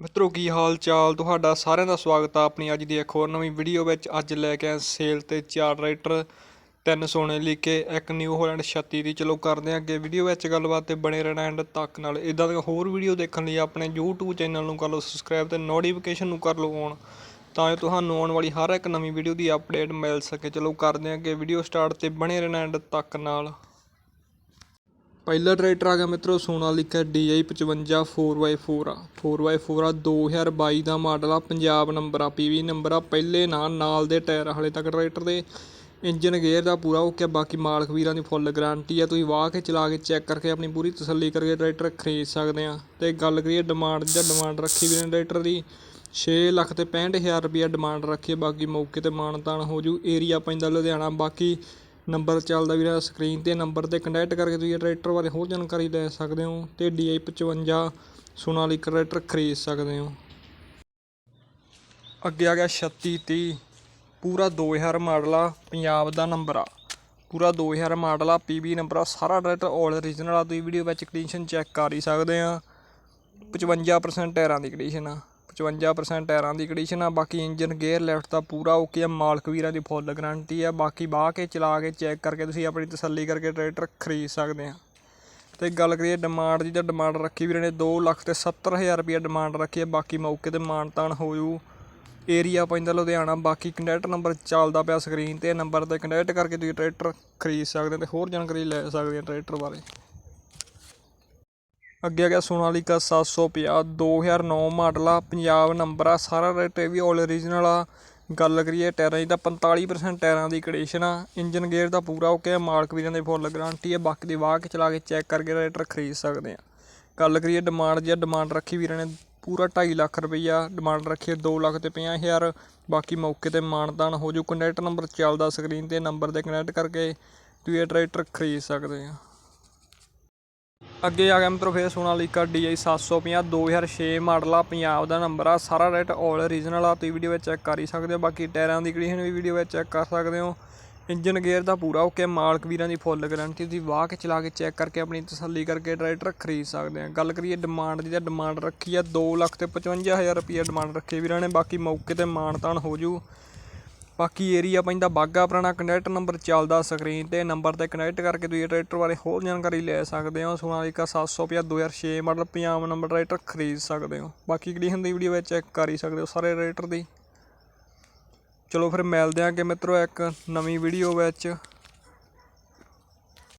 ਮਿੱਤਰੋ, ਕੀ ਹਾਲ ਚਾਲ ਤੁਹਾਡਾ ਸਾਰਿਆਂ ਦਾ ਸਵਾਗਤ ਆ ਆਪਣੀ ਅੱਜ ਦੀ ਇੱਕ ਹੋਰ ਨਵੀਂ ਵੀਡੀਓ ਵਿੱਚ। ਅੱਜ ਲੈ ਕੇ ਆਏ ਸੇਲ ਤੇ ਚਾਰ ਟਰੈਕਟਰ ਤਿੰਨ ਸੋਨੇ ਲਿਖੇ ਇੱਕ ਨਿਊ ਹੋਲੈਂਡ 36 ਦੀ। ਚਲੋ ਕਰਦੇ ਹਾਂ ਅੱਗੇ ਵੀਡੀਓ ਵਿੱਚ ਗੱਲਬਾਤ ਤੇ ਬਣੇ ਰਹਿਣਾ ਐਂਡ ਤੱਕ ਨਾਲ। ਇਦਾਂ ਦੀਆਂ ਹੋਰ ਵੀਡੀਓ ਦੇਖਣ ਲਈ ਆਪਣੇ YouTube ਚੈਨਲ ਨੂੰ ਕਰ ਲਓ ਸਬਸਕ੍ਰਾਈਬ ਤੇ ਨੋਟੀਫਿਕੇਸ਼ਨ ਨੂੰ ਕਰ ਲਓ ਔਨ ਤਾਂ ਜੋ ਤੁਹਾਨੂੰ ਆਉਣ ਵਾਲੀ ਹਰ ਇੱਕ ਨਵੀਂ ਵੀਡੀਓ ਦੀ ਅਪਡੇਟ ਮਿਲ ਸਕੇ। ਚਲੋ ਕਰਦੇ ਹਾਂ ਅੱਗੇ ਵੀਡੀਓ ਸਟਾਰਟ ਤੇ ਬਣੇ ਰਹਿਣਾ ਐਂਡ ਤੱਕ ਨਾਲ। ਪਹਿਲਾ ਟਰੈਕਟਰ ਆ ਗਿਆ ਮਿੱਤਰੋ ਸੋਨਾਲੀਕਾ DI 55 4x4 ਆ। 4x4 ਆ 2022 ਦਾ ਮਾਡਲ ਆ, ਪੰਜਾਬ ਨੰਬਰ ਆ PV ਨੰਬਰ ਆ, ਪਹਿਲੇ ਨਾਲ ਨਾਲ ਦੇ ਟਾਇਰ ਹਲੇ ਤੱਕ ਟਰੈਕਟਰ ਦੇ ਇੰਜਨ ਗੇਅਰ ਦਾ ਪੂਰਾ ਓਕੇ ਬਾਕੀ ਮਾਲਕ ਵੀਰਾਂ ਦੀ ਫੁੱਲ ਗਾਰੰਟੀ ਆ। ਤੁਸੀਂ ਵਾਹ ਕੇ ਚਲਾ ਕੇ ਚੈੱਕ ਕਰਕੇ ਆਪਣੀ ਪੂਰੀ ਤਸੱਲੀ ਕਰਕੇ ਟਰੈਕਟਰ ਖਰੀਦ ਸਕਦੇ ਆ। ਤੇ ਗੱਲ ਕਰੀਏ ਡਿਮਾਂਡ ਦੀ ਡਿਮਾਂਡ ਰੱਖੀ ਵੀਰੇ ਨੇ ਟਰੈਕਟਰ ਦੀ। 6 ਲੱਖ ਤੇ 65000 ਰੁਪਇਆ ਡਿਮਾਂਡ ਰੱਖੀ ਬਾਕੀ ਮੌਕੇ ਤੇ ਮਾਨਤਾਨ ਹੋ ਜੂ ਏਰੀਆ ਪੈਂਦਾ ਲੁਧਿਆਣਾ, ਬਾਕੀ ਨੰਬਰ ਚੱਲਦਾ ਵੀਰਾ ਸਕਰੀਨ ਤੇ, ਨੰਬਰ ਤੇ ਕੰਟੈਕਟ ਕਰਕੇ ਤੁਸੀਂ ਇਹ ਟਰੈਕਟਰ ਬਾਰੇ ਹੋਰ ਜਾਣਕਾਰੀ ਲੈ ਸਕਦੇ ਹੋ ਅਤੇ ਤੇ DI 55 ਸੋਨਾਲੀਕਾ ਟਰੈਕਟਰ ਖਰੀਦ ਸਕਦੇ ਹੋ। ਅੱਗੇ ਆ ਗਿਆ 3630 ਪੂਰਾ 2000 ਮਾਡਲ ਆ, ਪੰਜਾਬ ਦਾ ਨੰਬਰ ਆ। ਪੂਰਾ 2000 ਮਾਡਲ ਆ PB ਨੰਬਰ ਆ, ਸਾਰਾ ਟਰੈਕਟਰ ਆਲ ਓਰੀਜਨਲ ਆ, ਤੁਸੀਂ ਵੀਡੀਓ ਵਿੱਚ ਕੰਡੀਸ਼ਨ ਚੈੱਕ ਕਰ ਹੀ ਸਕਦੇ ਆ। 55% ਟਾਇਰਾਂ ਦੀ ਕੰਡੀਸ਼ਨ ਆ। 55% ਟਾਇਰਾਂ ਦੀ ਕੰਡੀਸ਼ਨ ਆ, ਬਾਕੀ ਇੰਜਨ ਗੇਅਰ ਲੈਫਟ ਦਾ ਪੂਰਾ ਓਕੇ ਆ, ਮਾਲਕ ਵੀਰਾਂ ਦੀ ਫੁੱਲ ਗਾਰੰਟੀ ਆ। ਬਾਕੀ ਬਾਹ ਕੇ ਚਲਾ ਕੇ ਚੈੱਕ ਕਰਕੇ ਤੁਸੀਂ ਆਪਣੀ ਤਸੱਲੀ ਕਰਕੇ ਟਰੈਕਟਰ ਖਰੀਦ ਸਕਦੇ ਆ। ਤੇ ਗੱਲ ਕਰੀਏ ਡਿਮਾਂਡ ਦੀ ਤਾਂ ਡਿਮਾਂਡ ਰੱਖੀ ਵੀਰਾਂ ਨੇ 2 ਲੱਖ ਤੇ 70000 ਰੁਪਏ ਡਿਮਾਂਡ ਰੱਖੀ ਹੈ ਬਾਕੀ ਮੌਕੇ ਤੇ ਮਾਨਤਾਨ ਹੋ ਜੂ। ਏਰੀਆ ਪੈਂਦਾ ਲੁਧਿਆਣਾ, ਬਾਕੀ ਕੰਟੈਕਟ ਨੰਬਰ ਚੱਲਦਾ ਪਿਆ ਸਕਰੀਨ ਤੇ, ਨੰਬਰ ਤੇ ਕੰਟੈਕਟ ਕਰਕੇ ਤੁਸੀਂ ਟਰੈਕਟਰ ਖਰੀਦ ਸਕਦੇ ਹੋ ਤੇ ਹੋਰ ਜਾਣਕਾਰੀ ਲੈ ਸਕਦੇ ਆ ਟਰੈਕਟਰ ਬਾਰੇ। ਅੱਗੇ ਆ ਗਿਆ ਸੋਨਾਲੀਕਾ 750 2009 ਮਾਡਲ ਆ, ਪੰਜਾਬ ਨੰਬਰ ਆ, ਸਾਰਾ ਰੇਟ ਇਹ ਵੀ ਆਲ ਓਰੀਜਨਲ ਆ। ਗੱਲ ਕਰੀਏ ਟਾਇਰਾਂ ਦੀ ਤਾਂ 45% ਟਾਇਰਾਂ ਦੀ ਕੰਡੀਸ਼ਨ ਆ। ਇੰਜਨ ਗੇਅਰ ਦਾ ਪੂਰਾ ਓਕੇ ਆ, ਮਾਲਕ ਵੀਰਾਂ ਦੀ ਫੁੱਲ ਗਾਰੰਟੀ ਆ, ਬਾਕੀ ਦੇ ਵਾਹ ਕੇ ਚਲਾ ਕੇ ਚੈੱਕ ਕਰਕੇ ਰੇਟਰ ਖਰੀਦ ਸਕਦੇ ਆ। ਗੱਲ ਕਰੀਏ ਡਿਮਾਂਡ ਦੀ ਡਿਮਾਂਡ ਰੱਖੀ ਵੀਰਾਂ ਨੇ ਪੂਰਾ 2.5 ਲੱਖ ਰੁਪਈਆ ਡਿਮਾਂਡ ਰੱਖੀ 2 ਲੱਖ ਤੇ 50000 ਬਾਕੀ ਮੌਕੇ ਤੇ ਮਾਨਦਾਨ ਹੋ ਜੂ ਕੰਟੈਕਟ ਨੰਬਰ ਚੱਲਦਾ ਸਕਰੀਨ ਤੇ ਨੰਬਰ ਤੇ ਕਨੈਕਟ ਕਰਕੇ ਤੁਸੀਂ ਇਹ ਟਰੈਕਟਰ ਖਰੀਦ ਸਕਦੇ ਆ। ਅੱਗੇ ਆ ਗਿਆ ਮਿੱਤਰੋ ਫੇਰ ਸੋਨਾਲੀਕਾ DI 750 2006 ਮਾਡਲ ਆ, ਪੰਜਾਬ ਦਾ ਨੰਬਰ ਆ, ਸਾਰਾ ਰੇਟ ਆਲ ਰੀਜਨਲ ਆ, ਤੁਸੀਂ ਵੀਡੀਓ ਵਿੱਚ ਚੈੱਕ ਕਰ ਹੀ ਸਕਦੇ ਹੋ, ਬਾਕੀ ਟਾਇਰਾਂ ਦੀ ਕੰਡੀਸ਼ਨ ਵੀ ਵੀਡੀਓ ਵਿੱਚ ਚੈੱਕ ਕਰ ਸਕਦੇ ਹੋ। ਇੰਜਨ ਗੇਅਰ ਦਾ ਪੂਰਾ ਓਕੇ ਮਾਲਕ ਵੀਰਾਂ ਦੀ ਫੁੱਲ ਗਾਰੰਟੀ ਤੁਸੀਂ ਵਾਹ ਕੇ ਚਲਾ ਕੇ ਚੈੱਕ ਕਰਕੇ ਆਪਣੀ ਤਸੱਲੀ ਕਰਕੇ ਟਰੈਕਟਰ ਖਰੀਦ ਸਕਦੇ ਆ। ਗੱਲ ਕਰੀਏ ਡਿਮਾਂਡ ਦੀ ਤਾਂ ਡਿਮਾਂਡ ਰੱਖੀ ਆ 2 ਲੱਖ ਤੇ 55000 ਰੁਪਏ ਡਿਮਾਂਡ ਰੱਖੀ ਵੀਰਾਂ ਨੇ, ਬਾਕੀ ਮੌਕੇ ਤੇ ਮਾਨਤਾਨ ਹੋ ਜੂ। ਬਾਕੀ ਏਰੀਆ ਪੈਂਦਾ ਬਾਗਾ ਪੁਰਾਣਾ ਕੰਟੈਕਟ ਨੰਬਰ ਚੱਲਦਾ ਸਕਰੀਨ ਤੇ ਨੰਬਰ ਤੇ ਕਨੈਕਟ ਕਰਕੇ ਤੁਸੀਂ ਇਹ ਟਰੈਕਟਰ ਬਾਰੇ ਹੋਰ ਜਾਣਕਾਰੀ ਲੈ ਸਕਦੇ ਹੋ। Sonalika 750 2006 model Punjab number tractor ਖਰੀਦ ਸਕਦੇ ਹੋ। ਬਾਕੀ ਕੰਡੀਸ਼ਨ ਦੀ ਵੀਡੀਓ ਵਿੱਚ ਚੈੱਕ ਕਰ ਹੀ ਸਕਦੇ ਹੋ ਸਾਰੇ ਟਰੈਕਟਰ ਦੀ। ਚਲੋ ਫਿਰ ਮਿਲਦੇ ਆਂ ਕਿ ਮਿੱਤਰੋ ਇੱਕ ਨਵੀਂ ਵੀਡੀਓ ਵਿੱਚ।